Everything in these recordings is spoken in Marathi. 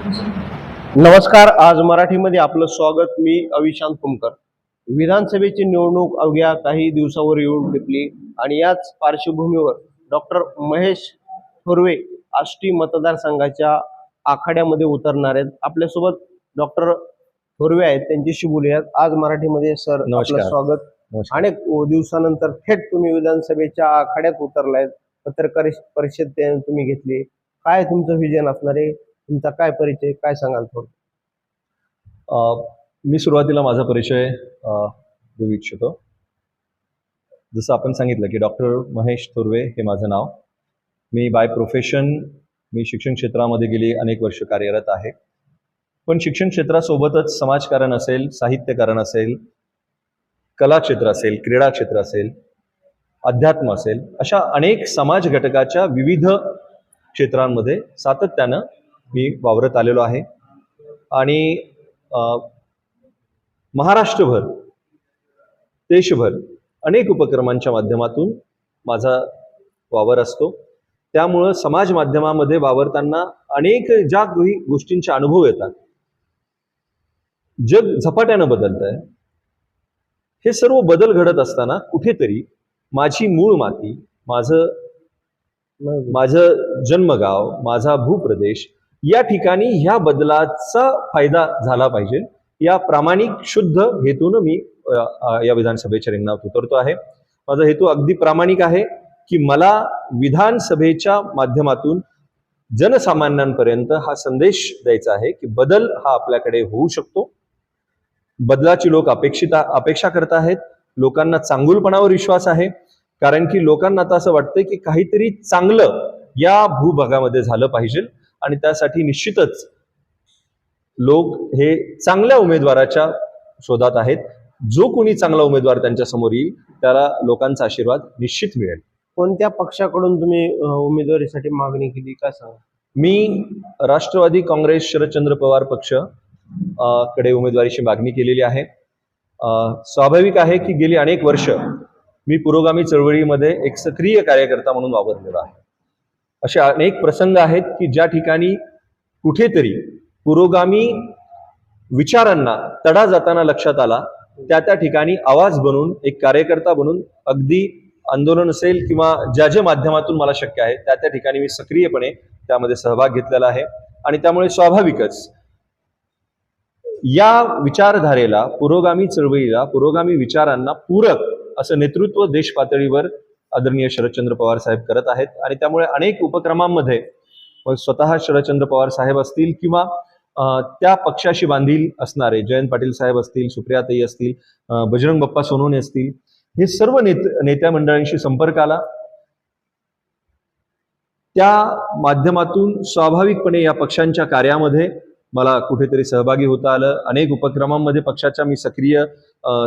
नमस्कार आज मराठीमध्ये आपलं स्वागत. मी अविशांत कुमकर. विधानसभेची निवडणूक अवघ्या काही दिवसावर येऊन टिपली आणि याच पार्श्वभूमीवर डॉक्टर महेश थोरवे आष्टी मतदारसंघाच्या आखाड्यामध्ये उतरणार आहेत. आपल्यासोबत डॉक्टर थोरवे आहेत त्यांच्याशी बोलूयात. आज मराठीमध्ये सर. आपलं स्वागत. अनेक दिवसानंतर थेट तुम्ही विधानसभेच्या आखाड्यात उतरलायत. पत्रकार परिषद तुम्ही घेतली. काय तुमचं विजन असणार आहे? तुमचा काय परिचय काय सांगाल थोडं? मी सुरुवातीला माझा परिचय देऊ इच्छितो. जसं आपण सांगितलं की डॉक्टर महेश थोरवे हे माझं नाव. मी बाय प्रोफेशन मी शिक्षण क्षेत्रामध्ये गेली अनेक वर्ष कार्यरत आहे. पण शिक्षण क्षेत्रासोबतच समाजकारण असेल साहित्यकारण असेल कला क्षेत्र असेल क्रीडा क्षेत्र असेल अध्यात्म असेल अशा अनेक समाज घटकाच्या विविध क्षेत्रांमध्ये सातत्यानं मी वावरत आलेलो आहे. आणि महाराष्ट्रभर देशभर अनेक उपक्रमांच्या माध्यमातून माझा वावर असतो. त्यामुळं समाज माध्यमामध्ये वावरताना अनेक ज्या काही गोष्टींचे अनुभव येतात. जग झपाट्यानं बदलत आहे हे सर्व बदल घडत असताना कुठेतरी माझी मूळ माती माझं माझं जन्मगाव माझा भूप्रदेश या ठिकाणी ह्या बदलाचा फायदा झाला पाहिजे. या प्रामाणिक शुद्ध हेतून मी या विधानसभेच्या रिंगणात उतरतो आहे. माझा हेतू अगदी प्रामाणिक आहे की मला विधानसभेच्या माध्यमातून जनसामान्यांपर्यंत हा संदेश द्यायचा आहे की बदल हा आपल्याकडे होऊ शकतो. बदलाची लोक अपेक्षित अपेक्षा करत आहेत. लोकांना चांगुलपणावर विश्वास आहे. कारण की लोकांना आता असं वाटतंय की काहीतरी चांगलं या भूभागामध्ये झालं पाहिजे. आणि त्यासाठी निश्चितच लोक हे चांगल्या उमेदवाराच्या शोधात आहेत. जो कोणी चांगला उमेदवार त्यांच्यासमोर येईल त्याला लोकांचा आशीर्वाद निश्चित मिळेल. कोणत्या पक्षाकडून तुम्ही उमेदवारीसाठी मागणी केली काय सांगा मी राष्ट्रवादी काँग्रेस शरदचंद्र पवार पक्षकडे उमेदवारीची मागणी केलेली आहे. स्वाभाविक आहे की गेली अनेक वर्ष मी पुरोगामी चळवळीमध्ये एक सक्रिय कार्यकर्ता म्हणून वावरलेलो आहे. असे अनेक प्रसंग आहेत की ज्या ठिकाणी कुठेतरी पुरोगामी विचारांना तडा जाताना लक्षात आला त्या त्या ठिकाणी आवाज बनून एक कार्यकर्ता बनून अगदी आंदोलन असेल किंवा ज्या ज्या माध्यमातून मला शक्य आहे त्या त्या ठिकाणी मी सक्रियपणे त्यामध्ये सहभाग घेतलेला आहे. आणि त्यामुळे स्वाभाविकच या विचारधारेला पुरोगामी चळवळीला पुरोगामी विचारांना पूरक असं नेतृत्व देश पातळीवर आदरणीय शरदचंद्र पवार साहेब करत आहेत. आणि त्यामुळे अनेक उपक्रमांमध्ये मग स्वतः शरदचंद्र पवार साहेब असतील किंवा त्या पक्षाशी बांधील असणारे जयंत पाटील साहेब असतील सुप्रियाताई असतील बजरंग बाप्पा सोनोनी असतील हे सर्व नेत नेत्या मंडळांशी संपर्क आला. त्या माध्यमातून स्वाभाविकपणे या पक्षांच्या कार्यामध्ये मला कुठेतरी सहभागी होता आलं. अनेक उपक्रमांमध्ये पक्षाच्या मी सक्रिय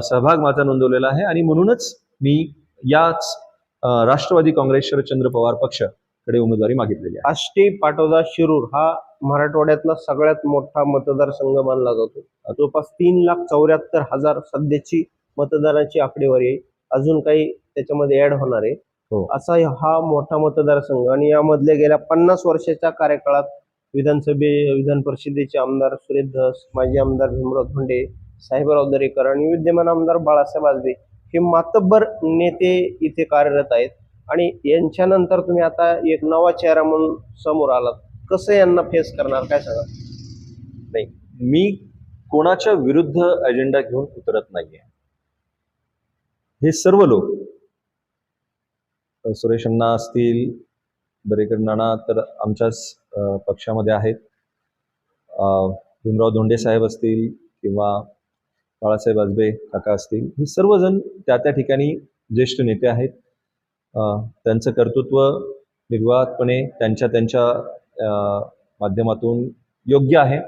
सहभाग माझा नोंदवलेला आहे. आणि म्हणूनच मी याच राष्ट्रवादी काँग्रेस शरदचंद्र पवार पक्षकडे उमेदवारी मागितलेली आहे. आष्टी पाटोदा शिरूर हा मराठवाड्यातला सगळ्यात मोठा मतदारसंघ मानला जातो. जवळपास तीन लाख चौऱ्याहत्तर हजार सध्याची मतदाराची आकडेवारी आहे. अजून काही त्याच्यामध्ये ऍड होणार आहे. हो. असा हा मोठा मतदारसंघ आणि यामधल्या गेल्या पन्नास वर्षाच्या कार्यकाळात विधानसभे विधान परिषदेचे आमदार सुरेश धस माजी आमदार भीमराव धोंडे साहेबराव दरेकर आणि विद्यमान आमदार बाळासाहेब आजबे हे मातब्बर नेते इथे कार्यरत आहेत. आणि यांच्यानंतर तुम्ही आता एक नवा चेहरा म्हणून समोर आलात. कसं यांना फेस करणार? काय सांगा नाही. मी कोणाच्या विरुद्ध अजेंडा घेऊन उतरत नाहीये. हे सर्व लोक सुरेश अण्णा असतील दरेकर नाना तर आमच्याच पक्षामध्ये आहेत. भीमराव धोंडे साहेब असतील किंवा बाळासाहेब आजबे काका असतील हे सर्वजण त्या त्या ठिकाणी ज्येष्ठ नेते आहेत. त्यांचं कर्तृत्व निर्वाहपणे त्यांच्या त्यांच्या माध्यमातून योग्य आहे.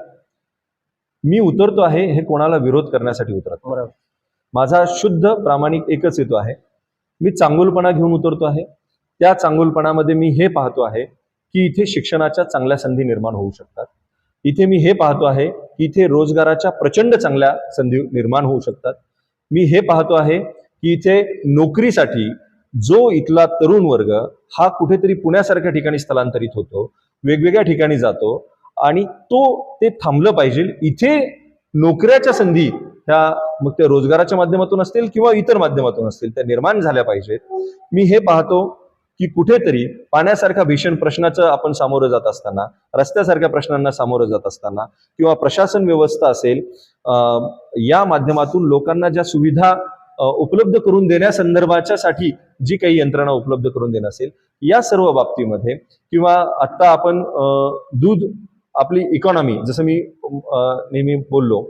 मी उतरतो आहे हे कोणाला विरोध करण्यासाठी उतरत माझा शुद्ध प्रामाणिक एकच हेतू आहे. मी चांगुलपणा घेऊन उतरतो आहे. त्या चांगुलपणामध्ये मी हे पाहतो आहे की इथे शिक्षणाच्या चांगल्या संधी निर्माण होऊ शकतात. इथे मी हे पाहतो आहे की इथे रोजगाराच्या प्रचंड चांगल्या संधी निर्माण होऊ शकतात. मी हे पाहतो आहे की इथे नोकरीसाठी जो इथला तरुण वर्ग हा कुठेतरी पुण्यासारख्या ठिकाणी स्थलांतरित होतो वेगवेगळ्या ठिकाणी जातो आणि तो ते थांबलं पाहिजे. इथे नोकऱ्याच्या संधी ह्या मग त्या रोजगाराच्या माध्यमातून असतील किंवा इतर माध्यमातून असतील त्या निर्माण झाल्या पाहिजेत. मी हे पाहतो की कुठेतरी पाण्यासारख्या भीषण प्रश्नाचं आपण सामोरं जात असताना रस्त्यासारख्या प्रश्नांना सामोरं जात असताना किंवा प्रशासन व्यवस्था असेल या माध्यमातून लोकांना ज्या सुविधा उपलब्ध करून देण्यासंदर्भाच्या साठी जी काही यंत्रणा उपलब्ध करून देणं असेल या सर्व बाबतीमध्ये किंवा आत्ता आपण दूध आपली इकॉनॉमी जसं मी नेहमी बोललो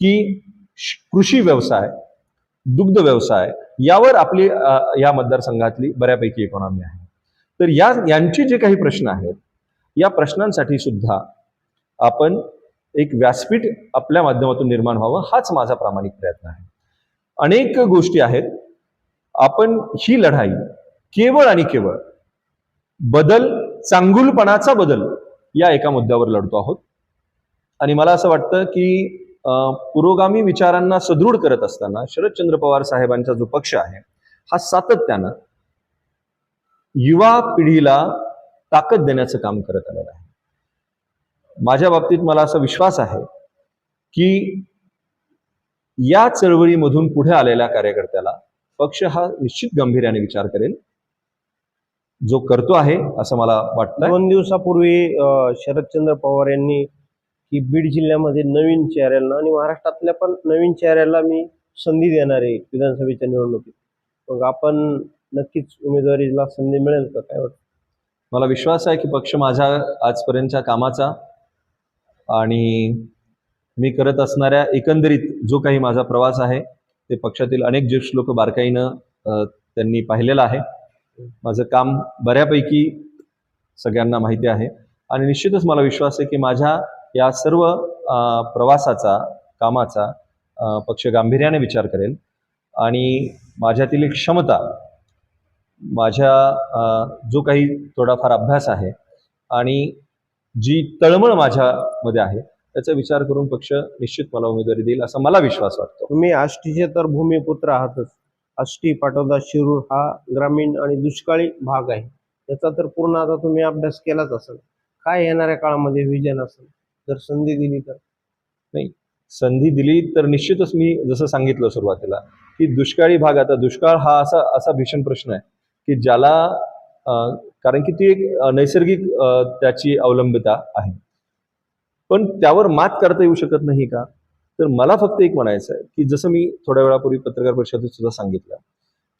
की कृषी व्यवसाय दुग्ध व्यवसाय यावर आपली या मतदारसंघातली बऱ्यापैकी इकॉनॉमी आहे. तर या यांचे जे काही प्रश्न आहेत या प्रश्नांसाठी सुद्धा आपण एक व्यासपीठ आपल्या माध्यमातून निर्माण व्हावं हाच माझा प्रामाणिक प्रयत्न आहे. अनेक गोष्टी आहेत. आपण ही लढाई केवळ आणि केवळ बदल चांगुलपणाचा बदल या एका मुद्द्यावर लढतो आहोत. आणि मला असं वाटतं की पुरोगामी विचारांना सदृढ करत असताना शरदचंद्र पवार साहेबांचा जो पक्ष आहे हा सातत्यानं युवा पिढीला ताकद देण्याचं काम करत आलेलं आहे. माझ्या बाबतीत मला असा विश्वास आहे की या चळवळीमधून पुढे आलेल्या कार्यकर्त्याला पक्ष हा निश्चित गंभीर्याने विचार करेल जो करतो आहे असं मला वाटतं दोन दिवसापूर्वी शरदचंद्र पवार यांनी की बीड जिल्ह्यामध्ये नवीन चेहऱ्याला आणि महाराष्ट्रातल्या पण नवीन चेहऱ्याला मी संधी देणार आहे विधानसभेच्या निवडणुकीत. मग आपण नक्कीच उमेदवारीला संधी मिळेल का? काय वाटतं? मला विश्वास आहे की पक्ष माझ्या आजपर्यंतच्या कामाचा आणि मी करत असणाऱ्या एकंदरीत जो काही माझा प्रवास आहे ते पक्षातील अनेक ज्येष्ठ लोक बारकाईनं त्यांनी पाहिलेलं आहे. माझं काम बऱ्यापैकी सगळ्यांना माहिती आहे. आणि निश्चितच मला विश्वास आहे की माझ्या या सर्व प्रवासाचा कामाचा पक्ष गांभीर्याने विचार करेल. आणि माझ्यातील एक क्षमता माझ्या जो काही थोडाफार अभ्यास आहे आणि जी तळमळ माझ्यामध्ये आहे त्याचा विचार करून पक्ष निश्चित मला उमेदवारी देईल असा मला विश्वास वाटतो. तुम्ही आष्टीचे तर भूमिपुत्र आहातच. आष्टी पाटोदा शिरूर हा ग्रामीण आणि दुष्काळी भाग आहे. त्याचा तर पूर्ण आता तुम्ही अभ्यास केलाच असेल. काय येणाऱ्या काळामध्ये विजन असेल? जर संधी दिली तर? नाही. संधी दिली तर निश्चितच मी जसं सांगितलं सुरुवातीला की दुष्काळी भाग आता दुष्काळ हा असा असा भीषण प्रश्न आहे की ज्याला कारण की ती एक नैसर्गिक त्याची अवलंबिता आहे. पण त्यावर मात करता येऊ शकत नाही का? तर मला फक्त एक म्हणायचं आहे की जसं मी थोड्या वेळापूर्वी पत्रकार परिषदेत सुद्धा सांगितलं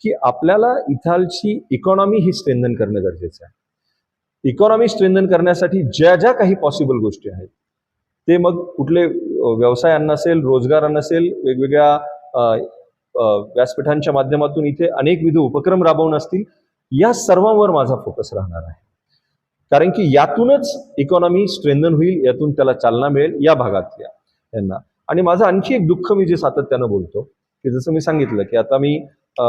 की आपल्याला इथालची इकॉनॉमी ही स्ट्रेंथन करणं गरजेचं आहे. इकॉनॉमी स्ट्रेंथन करण्यासाठी ज्या ज्या काही पॉसिबल गोष्टी आहेत ते मग कुठले व्यवसायांना असेल रोजगारांना असेल वेगवेगळ्या व्यासपीठांच्या माध्यमातून इथे अनेकविध उपक्रम राबवून असतील या सर्वांवर माझा फोकस राहणार आहे. कारण की यातूनच इकॉनॉमी स्ट्रेंथन होईल यातून त्याला चालना मिळेल या भागातल्या यांना. आणि माझं आणखी एक दुःख मी जे सातत्यानं बोलतो की जसं मी सांगितलं की आता मी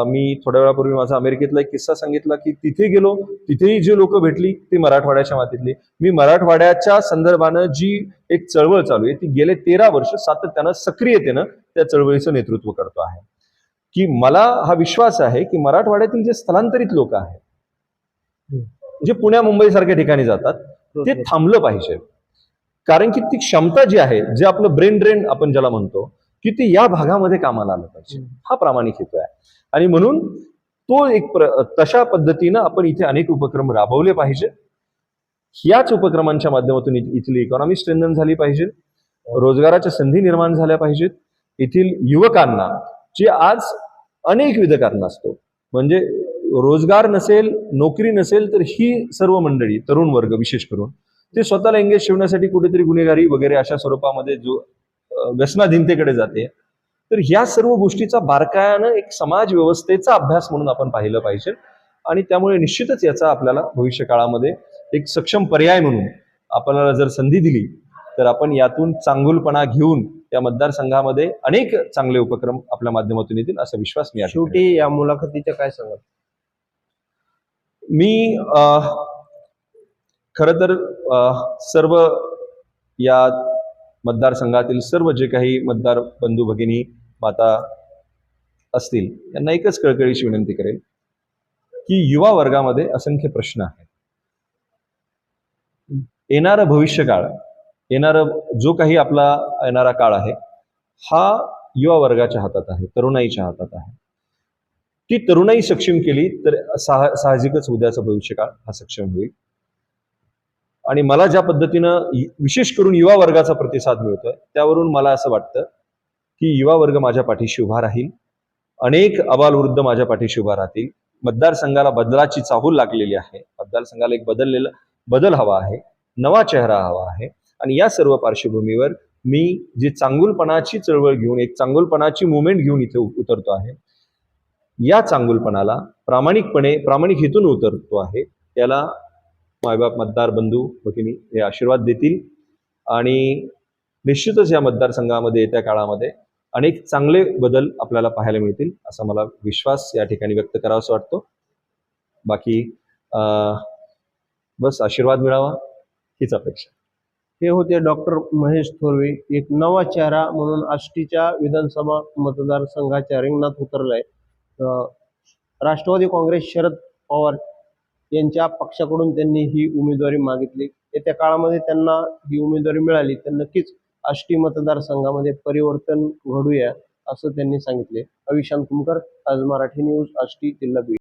मी थोड्या वेळापूर्वी माझा अमेरिकेतला एक किस्सा सांगितला की तिथे गेलो तिथेही जे लोक भेटली ती मराठवाड्याच्या मातीतली. मी मराठवाड्याच्या संदर्भानं जी एक चळवळ चालू आहे ती गेले तेरा वर्ष सातत्यानं सक्रियतेनं त्या चळवळीचं नेतृत्व करतो आहे. की मला हा विश्वास आहे की मराठवाड्यातील जे स्थलांतरित लोक आहेत जे पुण्या मुंबई सारख्या ठिकाणी जातात ते थांबलं पाहिजे. कारण की ती क्षमता जी आहे जे आपलं ब्रेन ड्रेन आपण ज्याला म्हणतो की ते या भागामध्ये कामाला आलं पाहिजे. हा प्रामाणिक हेतू आहे. आणि म्हणून तो एक प्र तशा पद्धतीनं आपण इथे अनेक उपक्रम राबवले पाहिजे. याच उपक्रमांच्या माध्यमातून इथली इकॉनॉमी स्ट्रेंथन झाली पाहिजे. रोजगाराच्या संधी निर्माण झाल्या पाहिजेत. येथील युवकांना जे आज अनेकविध कारण असतो म्हणजे रोजगार नसेल नोकरी नसेल तर ही सर्व मंडळी तरुण वर्ग विशेष करून ते स्वतःला एंगेज ठेवण्यासाठी कुठेतरी गुन्हेगारी वगैरे अशा स्वरूपामध्ये जो व्यसनाधीनतेकडे जाते तर ह्या सर्व गोष्टीचा बारकायानं एक समाज व्यवस्थेचा अभ्यास म्हणून आपण पाहिलं पाहिजे. आणि त्यामुळे निश्चितच याचा आपल्याला भविष्य काळामध्ये एक सक्षम पर्याय म्हणून आपल्याला जर संधी दिली तर आपण यातून चांगुलपणा घेऊन या मतदारसंघामध्ये अनेक चांगले उपक्रम आपल्या माध्यमातून येतील असा विश्वास मी शेवटी या मुलाखतीच्या काय सांगाल? मी खर तर सर्व या मतदारसंघातील सर्व जे काही मतदार बंधू भगिनी माता असतील यांना एकच कळकळीची विनंती करेल की युवा वर्गामध्ये असंख्य प्रश्न आहेत. येणारं भविष्यकाळ येणारा जो काही आपला येणारा काळ आहे हा युवा वर्गाच्या हातात आहे तरुणाईच्या हातात आहे. ती तरुणाई सक्षम केली तर साह साहजिकच उद्याचा भविष्य काळ हा सक्षम होईल. आणि मला ज्या पद्धतीनं विशेष करून युवा वर्गाचा प्रतिसाद मिळतोय त्यावरून मला असं वाटतं की युवा वर्ग माझ्या पाठीशी उभा राहील. अनेक अबालवृद्ध माझ्या पाठीशी उभा राहतील. मतदारसंघाला बदलाची चाहूल लागलेली आहे. मतदारसंघाला एक बदललेला बदल हवा आहे. नवा चेहरा हवा आहे. आणि या सर्व पार्श्वभूमीवर मी जी चांगुलपणाची चळवळ घेऊन एक चांगुलपणाची मुवमेंट घेऊन इथे उतरतो आहे या चांगुलपणाला प्रामाणिकपणे प्रामाणिक हेतून उतरतो आहे. त्याला मायबाप मतदार बंधू भगिनी हे आशीर्वाद देतील. आणि निश्चितच या मतदारसंघामध्ये येत्या काळामध्ये अनेक चांगले बदल आपल्याला पाहायला मिळतील असा मला विश्वास या ठिकाणी व्यक्त करावासा वाटतो. बाकी बस आशीर्वाद मिळावा हीच अपेक्षा. हे होते डॉक्टर महेश थोरवे एक नवा चेहरा म्हणून आष्टीच्या विधानसभा मतदारसंघाच्या रिंगणात उतरलाय. राष्ट्रवादी काँग्रेस शरद पवार यांच्या पक्षाकडून त्यांनी ही उमेदवारी मागितली. येत्या काळामध्ये त्यांना ही उमेदवारी मिळाली तर नक्कीच आष्टी मतदारसंघामध्ये परिवर्तन घडूया असं त्यांनी सांगितले. अविशांत कुमकर आज मराठी न्यूज आष्टी जिल्हा बीड.